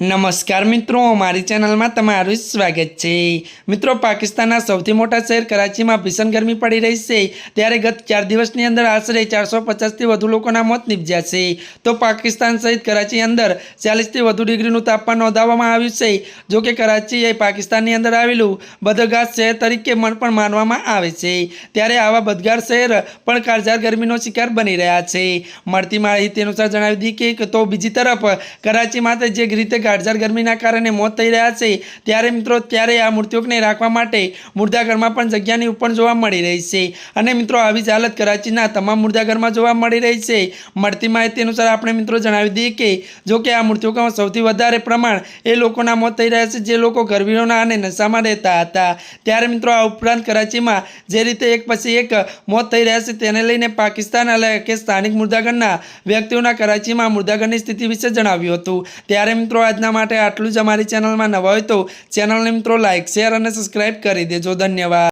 નમસ્કાર મિત્રો, મારી ચેનલમાં તમારું સ્વાગત છે. મિત્રો, પાકિસ્તાનના સૌથી મોટા શહેર કરાચીમાં ભીષણ ગરમી પડી રહી છે. ત્યારે ગત ચાર દિવસની અંદર આશરે ચારસો પચાસથી વધુ લોકોના મોત નીપજ્યા છે. તો પાકિસ્તાન સહિત કરાચી અંદર ચાલીસથી વધુ ડિગ્રીનું તાપમાન નોંધાવવામાં આવ્યું છે. જો કે કરાચી એ પાકિસ્તાનની અંદર આવેલું બદગાત શહેર તરીકે પણ માનવામાં આવે છે. ત્યારે આવા બદગાર શહેર પણ કારજાર ગરમીનો શિકાર બની રહ્યા છે. મળતી માહિતી અનુસાર જણાવી દીધી કે તો બીજી તરફ કરાચીમાં માટે જે રીતે કાળઝાળ ગરમીના કારણે મોત થઈ રહ્યા છે. ત્યારે મિત્રો, ત્યારે આ મૃત્યુકને રાખવા માટે મુર્દાઘરમાં પણ જગ્યાની ઉપર જોવા મળી રહી છે. અને મિત્રો, આવી જ હાલત કરાચીના તમામ મુર્દાઘરમાં જોવા મળી રહી છે. મળતી માહિતી અનુસાર આપણે મિત્રો જણાવી દઈએ કે, જો કે આ મૃત્યુકમાં સૌથી વધારે પ્રમાણ એ લોકોના મોત થઈ રહ્યા છે, જે લોકો ગરબીઓના અને નશામાં રહેતા હતા. ત્યારે મિત્રો, આ ઉપરાંત કરાચીમાં જે રીતે એક પછી એક મોત થઈ રહ્યા છે, તેને લઈને પાકિસ્તાન એટલે કે સ્થાનિક મુર્દાઘરના વ્યક્તિઓના કરાચીમાં મુર્દાગરની સ્થિતિ વિશે જણાવ્યું હતું. ત્યારે મિત્રો આજના માટે આટલું જ અમારી ચેનલમાં નવા હોય તો ચેનલને મિત્રો લાઇક શેર અને સબસ્ક્રાઇબ કરી દેજો. ધન્યવાદ.